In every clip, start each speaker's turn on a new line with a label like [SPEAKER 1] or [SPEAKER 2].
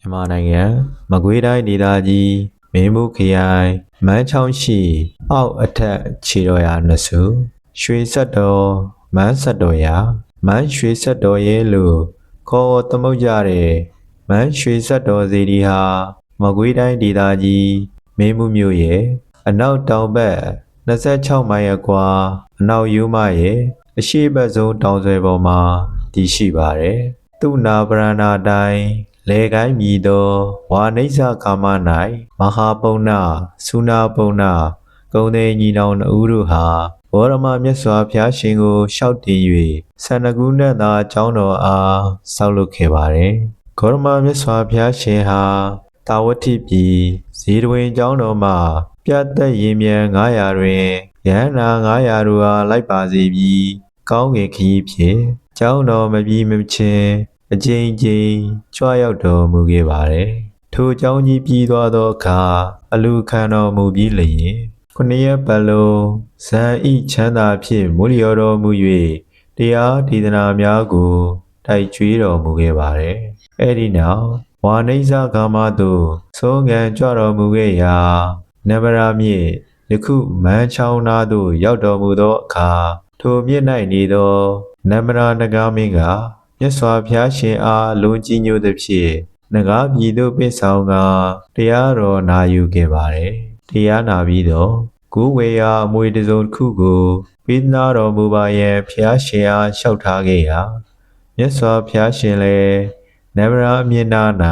[SPEAKER 1] မြန်မာနိုင်ငံမကွေးတိုင်းဒေသကြီးမင်းဘူးခရိုင်မန်းချောင်းရှိအောက်အထက်ခြေတော်ရာနှစ်စုရွှေဆက်တော်မန်းဆက်တော်ရာမန်းရွှေဆက်တော်ရဲလို့ခေါ်သမုတ်ကြတဲ့မန်းရွှေဆက်တော်စီဒီဟာမကွေးတိုင်းဒေသကြီးမင်းဘူးမြို့ရဲ့အနောက်တောင်ဘက်26မိုင်အကွာအနောက်ယူမရဲ့အရှိတ်ဘက်ဆုံးတောင်ဆွဲပေါ်မှာတည်ရှိပါတယ်သူနာပရဏာတိုင်း လေကိုင်းမြည်သောဝါနိစ္စကာမ၌မဟာပုံနာသုနာပုံနာကုံသေးညီနောင်နှဦးတို့ဟာဘောရမမြတ်စွာဘုရားရှင်ကိုရှောက်တည်၍ဆန္ဒကုဏ္ဏသာအကြောင်းတော်အားဆောက်လုပ်ခဲ့ပါတယ်။ဂေါရမမြတ်စွာဘုရားရှင်ဟာတာဝတိပြည်ဇေဒဝင်ကျောင်းတော်မှာပြတ်သက်ရင်မြန်900တွင်ယန္နာ900တို့အားလိုက်ပါစေပြီးကောင်းကင်ခရီးဖြင့်ကျောင်းတော်မပြီးမချင်း အကျဉ်းချင်းကြွားရောက်တော်မူခဲ့ပါတယ်။ထိုကျောင်းကြီးပြီးသွားသောအခါအလူခံတော်မူပြီးလျင်ခုနှစ်ရက်ပတ်လုံးဇန်ဤချမ်းသာဖြင့်မူလျော်တော်မူ၍တရားဒေသနာများကိုတိုက်ကြွေးတော်မူခဲ့ပါတယ်။အဲဒီနောက်ဝါနိစ္စကာမသို့သုံးငံကြွတော်မူခဲ့ရာနဗရာမြင့်ယခုမန်းချောင်းသားသို့ရောက်တော်မူသောအခါထိုမြင့်၌နေသောနမရာနဂါမင်းက မြတ်စွာဘုရားရှင်အားအလွန်ကြီးညိုသည်ဖြင့်နဂါပြည်သို့ပင့်ဆောင်ကတရားတော်နာယူခဲ့ပါတယ်။တရားနာပြီးတော့ကိုယ်ဝေရာအမွေတစုံတစ်ခုကိုပေးနာတော်မူပါရဲ့ဘုရားရှင်အားလျှောက်ထားခဲ့ရာမြတ်စွာဘုရားရှင်လည်းနဗရာအမြင့်နာ၌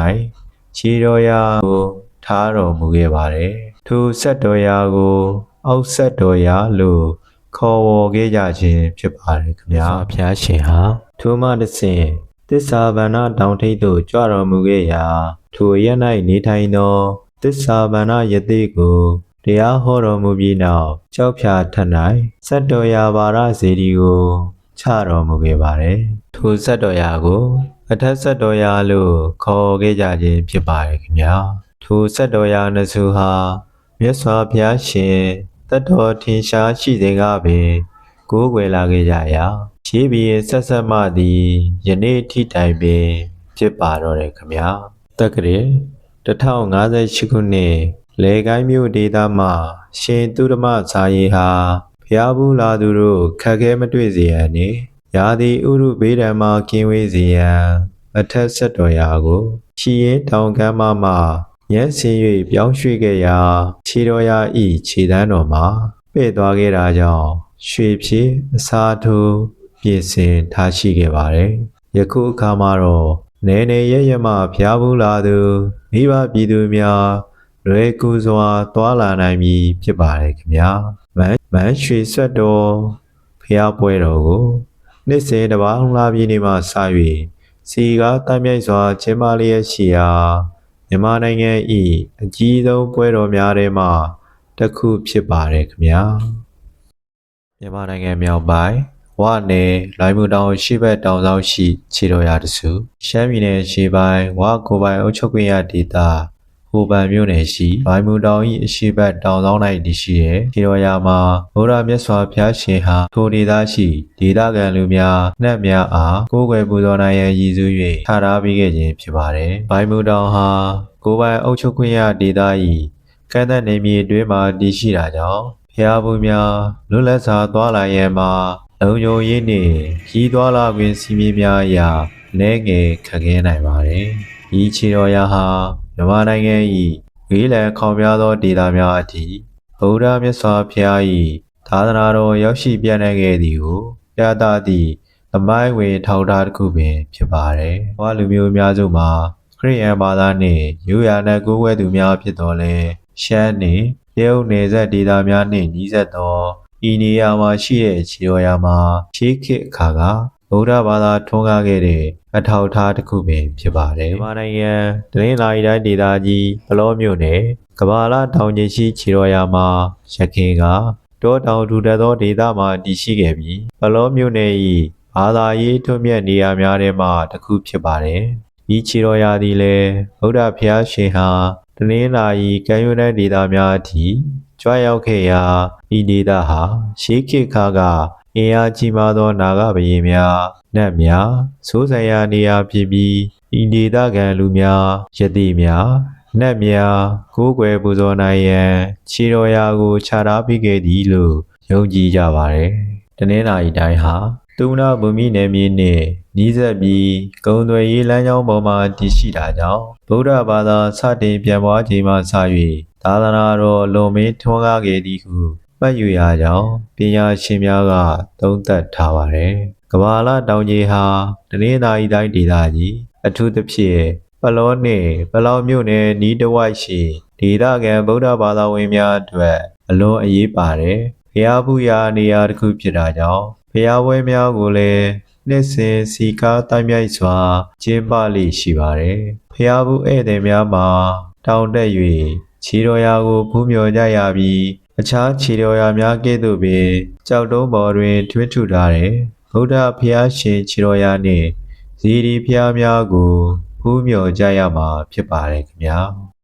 [SPEAKER 1] ခြေတော်ရာကိုထားတော်မူခဲ့ပါတယ်။ထိုဆက်တော်ရာကို အောက်ဆက်တော်ရာလို့ ခေါ်ဝေါ်ခဲ့ကြခြင်းဖြစ်ပါတယ်ခင်ဗျာဘုရားရှင်ဟာထိုမှတစ်ဆင့်သစ္စာဗန္နတောင်ထိပ်သို့ကြွတော်မူခဲ့ရာထိုရက်၌နေထိုင်သောသစ္စာဗန္နယတိကိုတရားဟောတော်မူပြီးနောက်ကြောက်ဖြာထ၌ဆက်တော်ရာဘာရဇေဒီကိုချတော်မူခဲ့ပါတယ်ထိုဆက်တော်ရာကိုအထက်ဆက်တော်ရာလို့ခေါ်ခဲ့ကြခြင်းဖြစ်ပါတယ်ခင်ဗျာထိုဆက်တော်ရာနှစုဟာမြတ်စွာဘုရားရှင် တတ်တော်ထင်ရှားရှိစေကပင်ကိုးကွယ်လာခဲ့ကြရာရှေးဘီရဲ့ဆက်ဆက်မှသည်ယနေ့ထိတိုင်ပင်ဖြစ်ပါတော့တယ်ခမညာတက္ကရေ1058ခုနှစ်လေကိုင်းမြို့ဒေသမှာရှင်သူဓမ္မဇာယေဟာဖျားဘူးလာသူတို့ခက်ခဲမတွေ့စေရန်နှင့်ယာတိဥရုဘေးဓမ္မာကင်းဝေးစေရန်အထက်ဆက်တော်ရာကိုချီရင်တောင်ကမ်းမမှ ညံ့ဆင်း၍ပြောင်းရွှေ့ခဲ့ရာခြေတော်ရာဤခြေတန်းတော်မှာပဲ့သွားခဲ့တာကြောင့်ရွှေဖြစ်အစားထိုးပြင်ဆင်ထားရှိခဲ့ပါတယ်။ယခုအခါမှာတော့နေနေရရမှဖျားဘူးလာသူမိဘပြည်သူများလွယ်ကူစွာသွာလာနိုင်ပြီဖြစ်ပါတယ်ခင်ဗျာ။မန်းမန်းရွှေဆက်တော်ဖျားပွဲတော်ကိုနှစ်စဉ်တစ်ပါးလာပြည်နေမှစ၍စီကားတမ်းမြိုက်စွာကျင်းပလျက်ရှိရာ မြန်မာနိုင်ငံ၏အကြီးဆုံးပွဲတော်များထဲမှတစ်ခုဖြစ်ပါတယ်ခင်ဗျာမြန်မာနိုင်ငံမြောက်ပိုင်းဝနယ်လိုင်မူတောင်ရှိဘက်တောင်ဆောင်ရှိခြေတော်ရာတစုရှမ်းပြည်နယ်ရှေးပိုင်းဝကိုပိုင်အုပ်ချုပ်ခွင့်ရဒေသ ဟိုပန်မြို့နယ်ရှိလိုင်မူတောင်၏အရှိဘက်တောင်ဆောင်၌တည်ရှိတဲ့ခြေတော်ရာမှာဘုရားမြတ်စွာဘုရားရှင်ဟာထိုဒေသရှိဒေသခံလူများနှက်များအားကိုးကွယ်ပူဇော်နိုင်ရန်ရည်စူး၍ထားထားပေးခဲ့ခြင်းဖြစ်ပါတယ်။လိုင်မူတောင်ဟာကိုပိုင်အုပ်ချုပ်ခွင့်ရဒေသ၏ကန့်သက်နေမြေအတွင်းမှာတည်ရှိတာကြောင့်ဖျားဘူးများလွတ်လပ်စွာသွားလာရန်မှာလုံခြုံရေးနှင့်ကြီးသွားလာခွင့်စီမင်းများအရာလဲငယ်ခက်ခဲနိုင်ပါတယ်။ဤခြေတော်ရာဟာ မြန်မာနိုင်ငံ၏ဝေးလံခေါင်ပြသောဒေသများအထိဗုဒ္ဓမြတ်စွာဘုရား၏သာသနာတော်ရောက်ရှိပြန့်နှံ့ခဲ့သည်ကိုပြသသည့်သမိုင်းဝင်ထောက်ထားတစ်ခုပင်ဖြစ်ပါတယ်။ဘဝလူမျိုးများစုမှာခရစ်ယာန်ဘာသာနှင့်ယူရနကိုးဝဲသူများဖြစ်တော်လဲရှမ်းနှင့်တရုတ်နယ်စပ်ဒေသများနှင့်ညီးဆက်သောဤနေရာမှာရှိတဲ့ခြေတော်ရာမှာရှေးခေတ်အခါက ဗုဒ္ဓဘာသာထွန်းကားခဲ့တဲ့အထောက်အထားတစ်ခုပင်ဖြစ်ပါတယ်။မြန်မာနိုင်ငံဒလင်းလာရီတိုင်းဒေသကြီးဘလောမြို့နယ်ကဘာလာတောင်ကြီးရှိခြေတော်ရာမှာရခင်ကတောတောင်ထူထပ်သောဒေသမှာတည်ရှိခဲ့ပြီးဘလောမြို့နယ်၏ဘာသာရေးထွန်းမြတ်နေရာများထဲမှတစ်ခုဖြစ်ပါတယ်။ဤခြေတော်ရာသည်လည်းဗုဒ္ဓဘုရားရှင်ဟာတနင်္လာရီကံရွန်းတဲ့ဒေသများအထိကြွားရောက်ခဲ့ရာဤဒေသဟာရှေးခေတ်ခါက အင်အားကြီးမားသောနာဂဘယင်များနတ်များစိုးစံရာနေရာဖြစ်ပြီးဤဒေသခံလူများယတိများနတ်များကိုးကွယ်ပူဇော်နိုင်ရန်ခြေတော်ရာကိုခြာထားပေးခဲ့သည်လို့ယုံကြည်ကြပါတယ်။တနင်္လာရီတိုင်းဟာသူနာဗုမိနယ်မြေနှင့်နီးစပ်ပြီးဂုံသွေရေးလမ်းကြောင်းပေါ်မှာတည်ရှိတာကြောင့်ဗုဒ္ဓဘာသာစတင်ပြန်ပွားချိန်မှစ၍သာသနာတော်လွန်မင်းထွန်းကားခဲ့သည်ဟု မှတ်ယူရကြောင်းပညာရှင်များကသုံးသပ်ထားပါတယ်။ကဘာလာတောင်ကြီးဟာတနင်္သာရီတိုင်းဒေသကြီးအထူးသဖြင့်ပလောနှင့်ပလောင်မြို့နယ်နီးတစ်ဝိုက်ရှိဒေသခံဗုဒ္ဓဘာသာဝင်များအတွက်အလွန်အရေးပါတယ်။ဖျားဖူးရာနေရာတစ်ခုဖြစ်တာကြောင့်ဖျားပွဲများကိုလည်းနှစ်စဉ်စီကားတိုင်းမြိုက်စွာကျင်းပလေ့ရှိပါတယ်။ဖျားဖူးဧည့်သည်များမှာတောင်တက်၍ခြေတော်ရာကိုဖူးမြော်ကြရပြီး အခြားခြေတော်ရာများကဲ့သို့ပင်ကြောက်တုံးပေါ်တွင်ထွင်းထူထားတဲ့ဗုဒ္ဓဖျားရှင်ခြေတော်ရာနှင့်ဇီဒီဖျားများကိုဖူးမြော်ကြရမှာဖြစ်ပါတယ်ခင်ဗျာ။